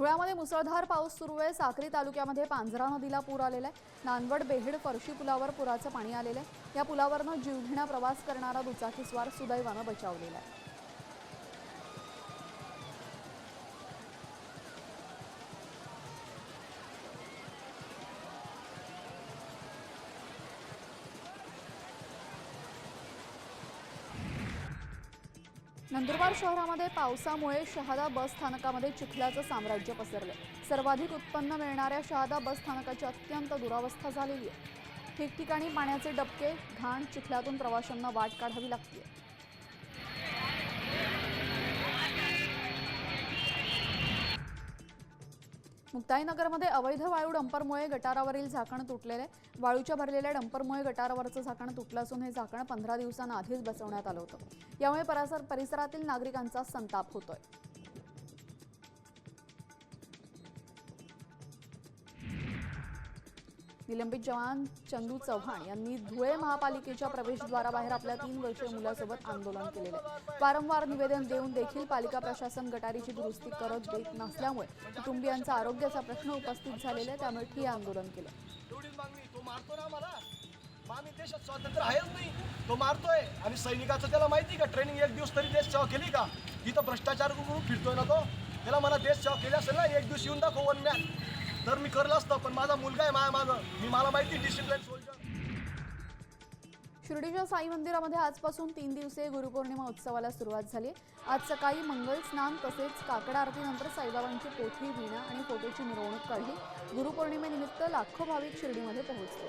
धुळ्यामध्ये मुसळधार पाऊस सुरू आहे. साक्री तालुक्यामध्ये पांझरा नदीला पूर आलेला आहे. नांदवड बेहेड फरशी पुलावर पुराचं पाणी आलेलं आहे. या पुलावरनं जीवघेणा प्रवास करणारा दुचाकीस्वार सुदैवानं बचावलेला आहे. नंदुरबार शहरामध्ये पावसामुळे शहादा बस स्थानकामध्ये चिखल्याचं साम्राज्य पसरलं. सर्वाधिक उत्पन्न मिळणाऱ्या शहादा बस स्थानकाची अत्यंत दुरावस्था झालेली आहे. ठिकठिकाणी पाण्याचे डबके घाण चिखल्यातून प्रवाशांना वाट काढावी लागते मुक्ताईनगरमध्ये अवैध वाळू डंपरमुळे गटारावरील झाकण तुटलेले. वाळूच्या भरलेल्या डंपरमुळे गटारावरचं झाकण तुटलं असून हे झाकण पंधरा दिवसांआधीच बसवण्यात आलं होतं. यामुळे परिसर परिसरातील नागरिकांचा संताप होतोय. निलंबित जवान चंदू चव्हाण यांनी धुळे महापालिकेच्या प्रवेशद्वाराबाहेर आपल्या तीन वर्षीय मुलासोबत आंदोलन केलेलं. आहे वारंवार निवेदन देऊन देखील पालिका प्रशासन गटारीची दुरुस्ती करत देत नसल्यामुळे कुटुंबियांचा आरोग्याचा प्रश्न उपस्थित झालेला आहे त्यामुळे ठिय्या आंदोलन केलं. तो आम्ही देशात स्वातंत्र्य आहेच नाही. तो मारतोय. आणि सैनिकाचं त्याला माहिती का? ट्रेनिंग एक दिवस तरी देश सेवा केली का? इथं भ्रष्टाचार करून फिरतोय ना तो. त्याला मला देश सेवा केली असेल ना एक दिवस येऊन दाखव वन्यात तर मी करलं असतं पण माझा मुलगा आहे माझा माझं. मी मला माहिती डिसिप्लिन सोल्जर शिर्डीच्या साई मंदिरामध्ये आजपासून तीन दिवसीय गुरुपौर्णिमा उत्सवाला सुरुवात झाली आज सकाळी मंगल स्नान तसेच काकड आरतीनंतर साईबाबांची पोथी वीणा आणि फोटोची मिरवणूक काढली. गुरुपौर्णिमेनिमित्त लाखो भाविक शिर्डीमध्ये पोहोचले.